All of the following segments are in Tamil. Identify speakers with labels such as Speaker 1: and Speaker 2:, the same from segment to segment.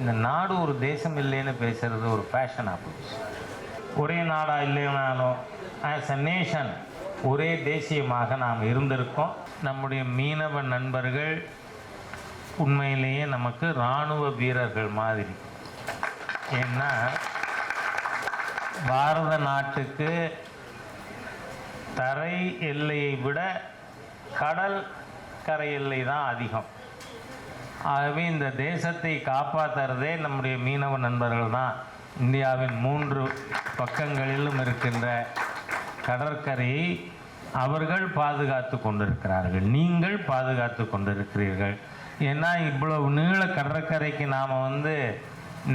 Speaker 1: இந்த நாடு ஒரு தேசம் இல்லைன்னு பேசுறது ஒரு ஃபேஷனாக போச்சு. ஒரே நாடா இல்லைனாலும் ஆஸ் அ நேஷன் ஒரே தேசியமாக நாம் இருந்திருக்கோம். நம்முடைய மீனவ நண்பர்கள் உண்மையிலேயே நமக்கு இராணுவ வீரர்கள் மாதிரி. ஏன்னா பாரத நாட்டுக்கு தரை எல்லையை விட கடல் கரை எல்லை தான் அதிகம். ஆகவே இந்த தேசத்தை காப்பாற்றுறதே நம்முடைய மீனவ நண்பர்கள் தான் இந்தியாவின் மூன்று பக்கங்களிலும் இருக்கின்ற கடற்கரையை அவர்கள் பாதுகாத்து கொண்டிருக்கிறார்கள். நீங்கள் பாதுகாத்து கொண்டிருக்கிறீர்கள். ஏன்னா இவ்வளவு நீள கடற்கரைக்கு நாம் வந்து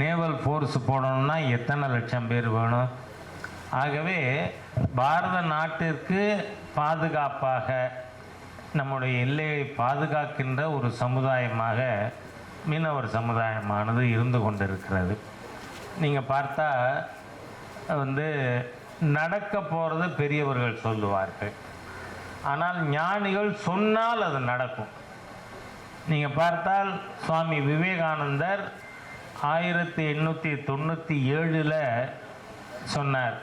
Speaker 1: நேவல் ஃபோர்ஸ் போடணும்னா எத்தனை லட்சம் பேர் வேணும்? ஆகவே பாரத நாட்டிற்கு பாதுகாப்பாக நம்முடைய எல்லையை பாதுகாக்கின்ற ஒரு சமுதாயமாக மீனவர் சமுதாயமானது இருந்து கொண்டிருக்கிறது. நீங்கள் பார்த்தா வந்து நடக்க போகிறது பெரியவர்கள் சொல்லுவார்கள். ஆனால் ஞானிகள் சொன்னால் அது நடக்கும். நீங்கள் பார்த்தால் சுவாமி விவேகானந்தர் ஆயிரத்தி எண்ணூற்றி தொண்ணூற்றி ஏழில் சொன்னார்.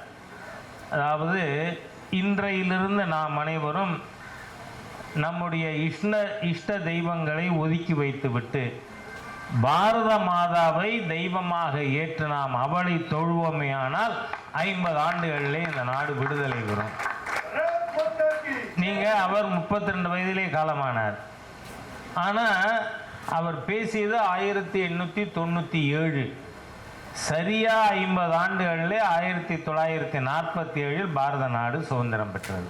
Speaker 1: அதாவது இன்றையிலிருந்து நாம் அனைவரும் நம்முடைய இஷ்ட இஷ்ட தெய்வங்களை ஒதுக்கி வைத்துவிட்டு பாரத மாதாவை தெய்வமாக ஏற்று நாம் அவளை தொழுவோமேயானால் ஐம்பது ஆண்டுகளிலே இந்த நாடு விடுதலை பெறும். நீங்க அவர் முப்பத்தி ரெண்டு வயதிலே காலமானார். ஆனால் அவர் பேசியது ஆயிரத்தி எண்ணூற்றி தொண்ணூற்றி ஏழு. சரியா ஐம்பது ஆண்டுகளில் ஆயிரத்தி தொள்ளாயிரத்தி நாற்பத்தி ஏழில் பாரத நாடு சுதந்திரம் பெற்றது.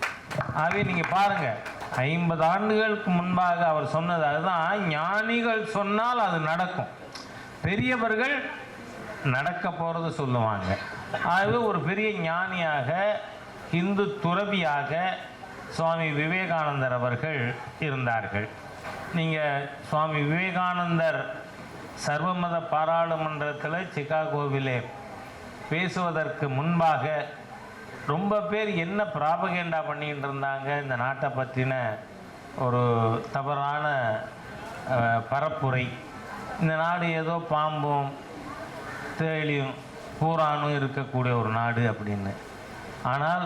Speaker 1: ஆகவே நீங்கள் பாருங்கள் ஐம்பது ஆண்டுகளுக்கு முன்பாக அவர் சொன்னது அதுதான். ஞானிகள் சொன்னால் அது நடக்கும். பெரியவர்கள் நடக்க போகிறது சொல்லுவாங்க. ஆகவே ஒரு பெரிய ஞானியாக இந்து துறவியாக சுவாமி விவேகானந்தர் அவர்கள் இருந்தார்கள். நீங்கள் சுவாமி விவேகானந்தர் சர்வமத பாராளுமன்றத்தில் சிகாகோவிலே பேசுவதற்கு முன்பாக ரொம்ப பேர் என்ன ப்ராபகேண்டா பண்ணிகிட்டு இருந்தாங்க இந்த நாட்டை பற்றின ஒரு தவறான பரப்புரை. இந்த நாடு ஏதோ பாம்பும் தேளியும் பூரானும் இருக்கக்கூடிய ஒரு நாடு அப்படின்னு. ஆனால்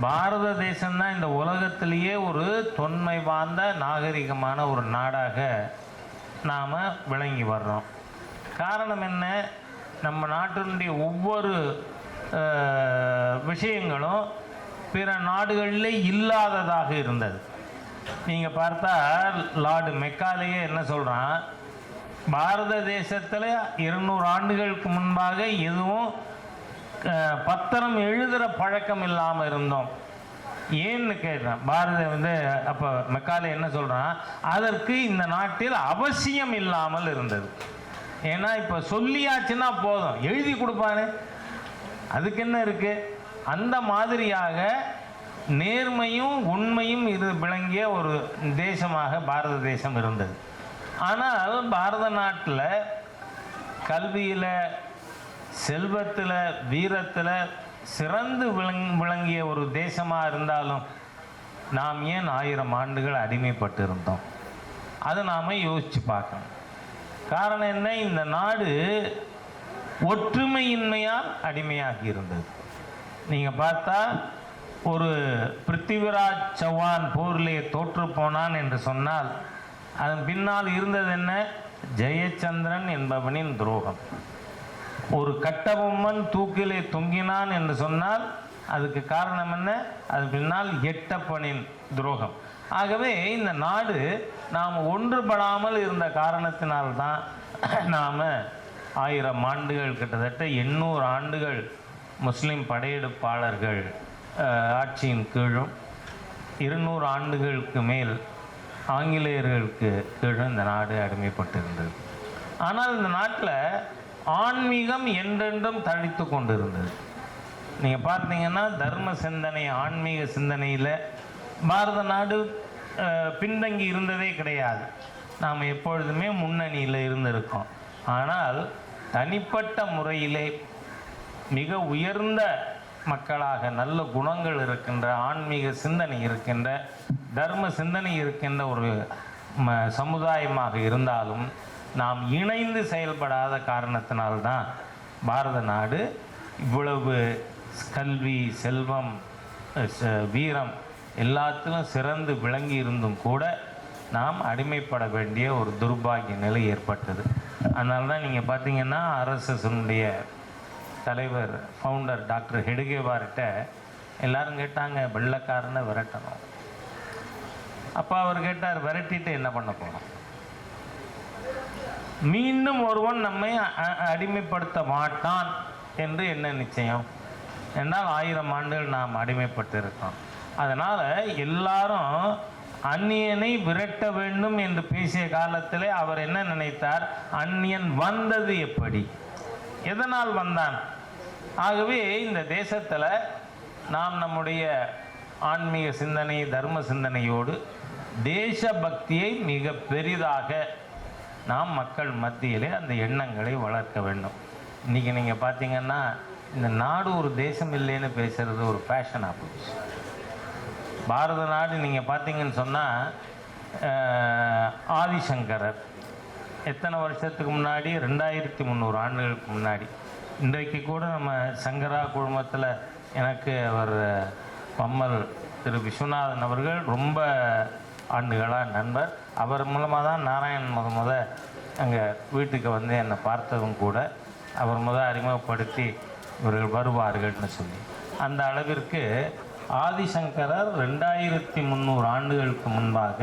Speaker 1: பாரத தேசம்தான் இந்த உலகத்திலேயே ஒரு தொன்மை வாய்ந்த நாகரிகமான ஒரு நாடாக நாம் விளங்கி வர்றோம். காரணம் என்ன? நம்ம நாட்டினுடைய ஒவ்வொரு விஷயங்களும் பிற நாடுகளில் இல்லாததாக இருந்தது. நீங்கள் பார்த்தா லார்டு மெக்காலேயே என்ன சொல்கிறான் பாரத தேசத்தில் இருநூறு ஆண்டுகளுக்கு முன்பாக எதுவும் பத்திரம் எழுதுகிற பழக்கம் இல்லாமல் இருந்தோம். ஏன்னு கேட்டான். பாரத வந்து அப்போ மெக்காலே என்ன சொல்கிறான் அதற்கு இந்த நாட்டில் அவசியம் இல்லாமல் இருந்தது. ஏன்னா இப்போ சொல்லியாச்சுன்னா போதும். எழுதி கொடுப்பானு. அதுக்கு என்ன இருக்குது அந்த மாதிரியாக நேர்மையும் உண்மையும் இது விளங்கிய ஒரு தேசமாக பாரத தேசம் இருந்தது. ஆனால் பாரத நாட்டில் கல்வியில் செல்வத்தில் வீரத்தில் சிறந்து விளங் விளங்கிய ஒரு தேசமாக இருந்தாலும் நாம் ஏன் ஆயிரம் ஆண்டுகள் அடிமைப்பட்டு இருந்தோம் அதை நாம் யோசித்து பார்க்கணும். காரணம் என்ன? இந்த நாடு ஒற்றுமையின்மையால் அடிமையாகி இருந்தது. நீங்கள் பார்த்தா ஒரு பிருத்திவிராஜ் சௌஹான் போரிலே தோற்று போனான் என்று சொன்னால் அதன் பின்னால் இருந்தது என்ன? ஜெயச்சந்திரன் என்பவனின் துரோகம். ஒரு கட்டபொம்மன் தூக்கிலே தொங்கினான் என்று சொன்னால் அதுக்கு காரணம் என்ன? அது பின்னால் எட்டப்பனின் துரோகம். ஆகவே இந்த நாடு நாம் ஒன்றுபடாமல் இருந்த காரணத்தினால்தான் நாம் ஆயிரம் ஆண்டுகள் கிட்டத்தட்ட எண்ணூறு ஆண்டுகள் முஸ்லீம் படையெடுப்பாளர்கள் ஆட்சியின் கீழும் இருநூறு ஆண்டுகளுக்கு மேல் ஆங்கிலேயர்களுக்கு கீழும் இந்த நாடு அடிமைப்பட்டிருந்தது. ஆனால் இந்த நாட்டில் ஆன்மீகம் என்றென்றும் தழித்து கொண்டிருந்தது. நீங்கள் பார்த்தீங்கன்னா தர்ம சிந்தனை ஆன்மீக சிந்தனையில் பாரத நாடு பின்தங்கி இருந்ததே கிடையாது. நாம் எப்பொழுதுமே முன்னணியில் இருந்திருக்கோம். ஆனால் தனிப்பட்ட முறையிலே மிக உயர்ந்த மக்களாக நல்ல குணங்கள் இருக்கின்ற ஆன்மீக சிந்தனை இருக்கின்ற தர்ம சிந்தனை இருக்கின்ற ஒரு ம சமுதாயமாக இருந்தாலும் நாம் இணைந்து செயல்படாத காரணத்தினால்தான் பாரத நாடு இவ்வளவு கல்வி செல்வம் வீரம் எல்லாத்திலும் சிறந்து விளங்கி இருந்தும் கூட நாம் அடிமைப்பட வேண்டிய ஒரு துர்பாகிய நிலை ஏற்பட்டது. அதனால தான் நீங்கள் பார்த்தீங்கன்னா ஆர்எஸ்எஸ்னுடைய தலைவர் ஃபவுண்டர் டாக்டர் ஹெடுகேவார்கிட்ட எல்லாரும் கேட்டாங்க வெள்ளக்காரனை விரட்டணும். அப்போ அவர் கேட்டார் விரட்டிட்டு என்ன பண்ண போகிறோம் மீண்டும் ஒருவன் நம்மை அ- அடிமைப்படுத்த மாட்டான் என்று என்ன நிச்சயம்? என்றால் ஆயிரம் ஆண்டுகள் நாம் அடிமைப்பட்டு இருக்கோம் அதனால் எல்லாரும் அந்நியனை விரட்ட வேண்டும் என்று பேசிய காலத்திலே அவர் என்ன நினைத்தார்? அந்நியன் வந்தது எப்படி? எதனால் வந்தான்? ஆகவே இந்த தேசத்தில் நாம் நம்முடைய ஆன்மீக சிந்தனை தர்ம சிந்தனையோடு தேசபக்தியை மிக பெரிதாக நாம் மக்கள் மத்தியிலே அந்த எண்ணங்களை வளர்க்க வேண்டும். இன்றைக்கி நீங்கள் பார்த்தீங்கன்னா இந்த நாடு ஒரு தேசம் இல்லைன்னு பேசுகிறது ஒரு ஃபேஷனாக போச்சு பாரத நாடு நீங்கள் பார்த்தீங்கன்னு சொன்னால் ஆதிசங்கரர். எத்தனை வருஷத்துக்கு முன்னாடி? ரெண்டாயிரத்தி முந்நூறு ஆண்டுகளுக்கு முன்னாடி. இன்றைக்கு கூட நம்ம சங்கரா குழுமத்தில் எனக்கு அவர் பம்மல் திரு விஸ்வநாதன் அவர்கள் ரொம்ப ஆண்டுகளாக நண்பர். அவர் மூலமாக தான் நாராயணன் முத முத அங்கே வீட்டுக்கு வந்து என்னை பார்த்ததும் கூட அவர் முத அறிமுகப்படுத்தி இவர்கள் வருவார்கள்னு சொல்லி. அந்த அளவிற்கு ஆதிசங்கரர் ரெண்டாயிரத்தி முந்நூறு ஆண்டுகளுக்கு முன்பாக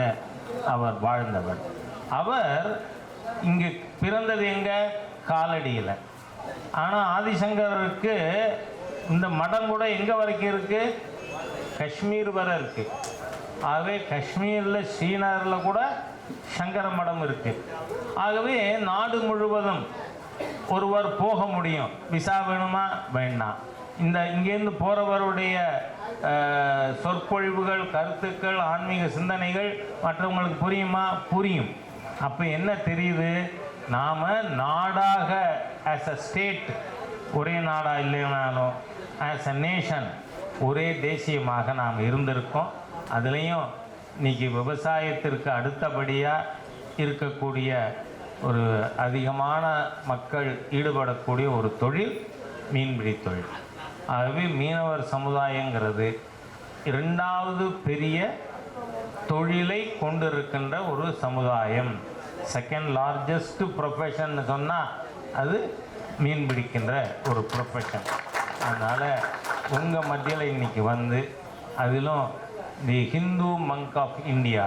Speaker 1: அவர் வாழ்ந்தவர். அவர் இங்கே பிறந்தது எங்கே? காலடியில். ஆனால் ஆதிசங்கரருக்கு இந்த மடம் கூட எங்கே வரைக்கும் இருக்குது காஷ்மீர் வரை இருக்குது ஆகவே காஷ்மீரில் ஸ்ரீநகரில் கூட சங்கர மடம் இருக்கு. ஆகவே நாடு முழுவதும் ஒருவர் போக முடியும். விசா வேணுமா? வேண்டாம் இந்த இங்கேருந்து போகிறவருடைய சொற்பொழிவுகள் கருத்துக்கள் ஆன்மீக சிந்தனைகள் மற்றவங்களுக்கு புரியுமா? புரியும். அப்போ என்ன தெரியுது? நாம் நாடாக ஆஸ் அ ஸ்டேட் ஒரே நாடாக இல்லைனாலும் ஆஸ் அ நேஷன் ஒரே தேசியமாக நாம் இருந்திருக்கோம். அதுலேயும் இன்றைக்கி விவசாயத்திற்கு அடுத்தபடியாக இருக்கக்கூடிய ஒரு அதிகமான மக்கள் ஈடுபடக்கூடிய ஒரு தொழில் மீன்பிடி தொழில். ஆகவே மீனவர் சமுதாயங்கிறது இரண்டாவது பெரிய தொழிலை கொண்டிருக்கின்ற ஒரு சமுதாயம். செகண்ட் லார்ஜஸ்ட் ப்ரொஃபஷன் சொன்னால் அது மீன் பிடிக்கின்ற ஒரு ப்ரொஃபஷன் அதனால் உங்கள் மத்தியில் இன்னைக்கு வந்து அதிலும் the Hindu monk of India.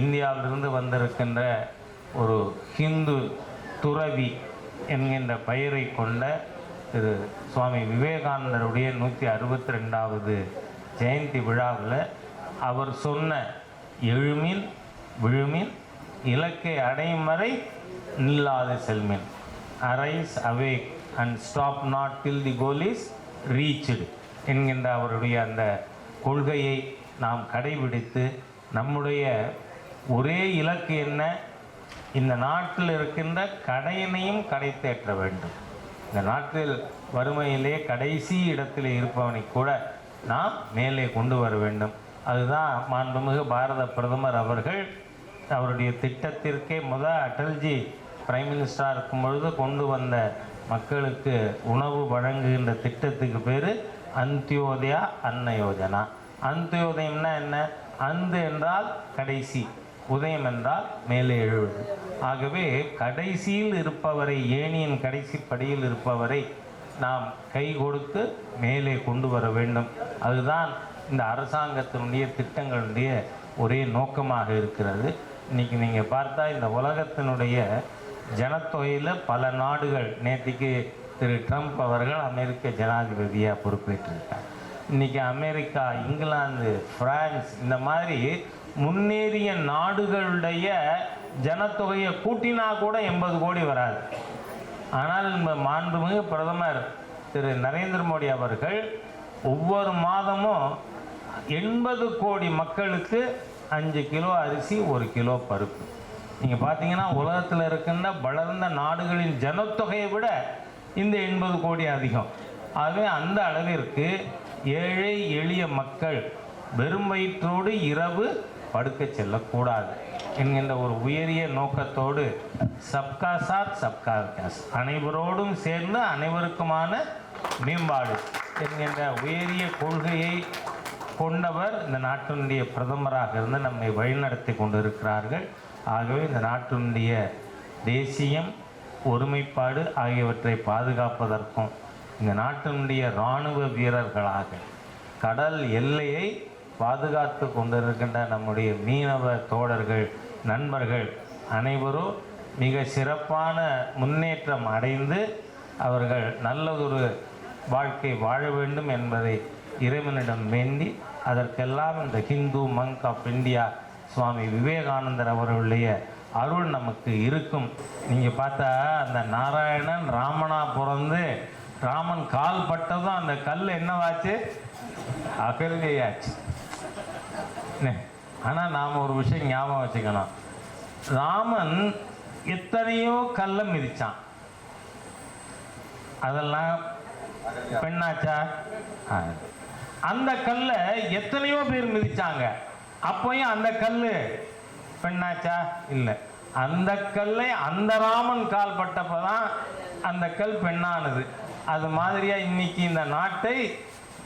Speaker 1: இந்தியாவிலிருந்து வந்திருக்கின்ற ஒரு ஹிந்து துறவி என்கின்ற பெயரை கொண்ட திரு சுவாமி விவேகானந்தருடைய நூற்றி அறுபத்தி ரெண்டாவது ஜெயந்தி விழாவில் அவர் சொன்ன எழுமின் விழுமின் இலக்கை அடையும் வரை நில்லாது செல்மின். Arise awake and stop not till the goal is reached என்கின்ற அவருடைய அந்த கொள்கையை நாம் கடைபிடித்து நம்முடைய ஒரே இலக்கு என்ன? இந்த நாட்டில் இருக்கின்ற கடையினையும் கடை தேற்ற வேண்டும். இந்த நாட்டில் வறுமையிலே கடைசி இடத்தில் இருப்பவனை கூட நாம் மேலே கொண்டு வர வேண்டும். அதுதான் மாண்புமிகு பாரத பிரதமர் அவர்கள் அவருடைய திட்டத்திற்கே முத அடல்ஜி பிரைம் மினிஸ்டராக இருக்கும் பொழுது கொண்டு வந்த மக்களுக்கு உணவு வழங்குகின்ற திட்டத்துக்கு பேர் அந்தியோதயா அன்ன யோஜனா. அந்தியோதயம்னா என்ன? அந்து என்றால் கடைசி உதயம் என்றால் மேலே எழுவது. ஆகவே கடைசியில் இருப்பவரை ஏணியின் கடைசி படியில் இருப்பவரை நாம் கை கொடுத்து மேலே கொண்டு வர வேண்டும். அதுதான் இந்த அரசாங்கத்தினுடைய திட்டங்களுடைய ஒரே நோக்கமாக இருக்கிறது. இன்றைக்கி நீங்கள் பார்த்தா இந்த உலகத்தினுடைய ஜனத்தொகையில் பல நாடுகள் நேற்றுக்கு திரு ட்ரம்ப் அவர்கள் அமெரிக்க ஜனாதிபதியாக பொறுப்பேற்றிருக்கார். இன்றைக்கி அமெரிக்கா இங்கிலாந்து ஃப்ரான்ஸ் இந்த மாதிரி முன்னேறிய நாடுகளுடைய ஜனத்தொகையை கூட்டினா கூட எண்பது கோடி வராது. ஆனால் நம்ம மாண்புமிகு பிரதமர் திரு நரேந்திர மோடி அவர்கள் ஒவ்வொரு மாதமும் எண்பது கோடி மக்களுக்கு அஞ்சு கிலோ அரிசி ஒரு கிலோ பருப்பு. நீங்கள் பார்த்தீங்கன்னா உலகத்தில் இருக்கின்ற வளர்ந்த நாடுகளின் ஜனத்தொகையை விட இந்த எண்பது கோடி அதிகம். ஆகவே அந்த அளவிற்கு ஏழை எளிய மக்கள் வெறும் வயிற்றோடு இரவு படுக்க செல்லக்கூடாது என்கின்ற ஒரு உயரிய நோக்கத்தோடு சப்கா சாத் சப்கா விகாஸ். அனைவரோடும் சேர்ந்து அனைவருக்குமான மேம்பாடு என்கின்ற உயரிய கொள்கையை கொண்டவர் இந்த நாட்டினுடைய பிரதமராக இருந்து நம்மை வழிநடத்தி கொண்டிருக்கிறார்கள். ஆகவே இந்த நாட்டினுடைய தேசியம் ஒருமைப்பாடு ஆகியவற்றை பாதுகாப்பதற்கும் இந்த நாட்டினுடைய இராணுவ வீரர்களாக கடல் எல்லையை பாதுகாத்து கொண்டிருக்கின்ற நம்முடைய மீனவ தோழர்கள் நண்பர்கள் அனைவரும் மிக சிறப்பான முன்னேற்றம் அடைந்து அவர்கள் நல்லதொரு வாழ்க்கை வாழ வேண்டும் என்பதை இறைவனிடம் வேண்டி அதற்கெல்லாம் இந்த Hindu monk of India Swami விவேகானந்தர் அவர்களுடைய அருள் நமக்கு இருக்கும். நீங்கள் பார்த்தா அந்த நாராயணன் ராமனா பிறந்து ராமன் கால் பட்டதும் அந்த கல் என்னவாச்சு? அகல்கையாச்சு. ஆனால் நாம் ஒரு விஷயம் ஞாபகம் வச்சுக்கணும். ராமன் எத்தனையோ கல்லை மிதித்தான் அதெல்லாம் பெண்ணாச்சா? அந்த கல்லை எத்தனையோ பேர் மிதிச்சாங்க. அப்போயும் அந்த கல் பெண்ணாச்சா? இல்லை. அந்த கல்லை அந்த ராமன் கால் பட்டப்பதான் அந்த கல் பெண்ணானது. அது மாதிரியா இன்னைக்கு இந்த நாட்டை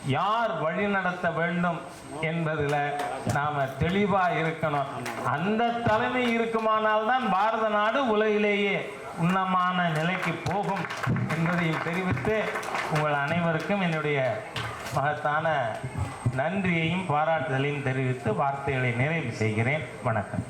Speaker 1: யார் வழிநடத்த வேண்டும் என்பதில் நாம் தெளிவாக இருக்கணும். அந்த தலைமை இருக்குமானால் தான் பாரத நாடு உலகிலேயே உன்னமான நிலைக்கு போகும் என்பதையும் தெரிவித்து உங்கள் அனைவருக்கும் என்னுடைய மகத்தான நன்றியையும் பாராட்டுதலையும் தெரிவித்து வார்த்தைகளை நிறைவு செய்கிறேன். வணக்கம்.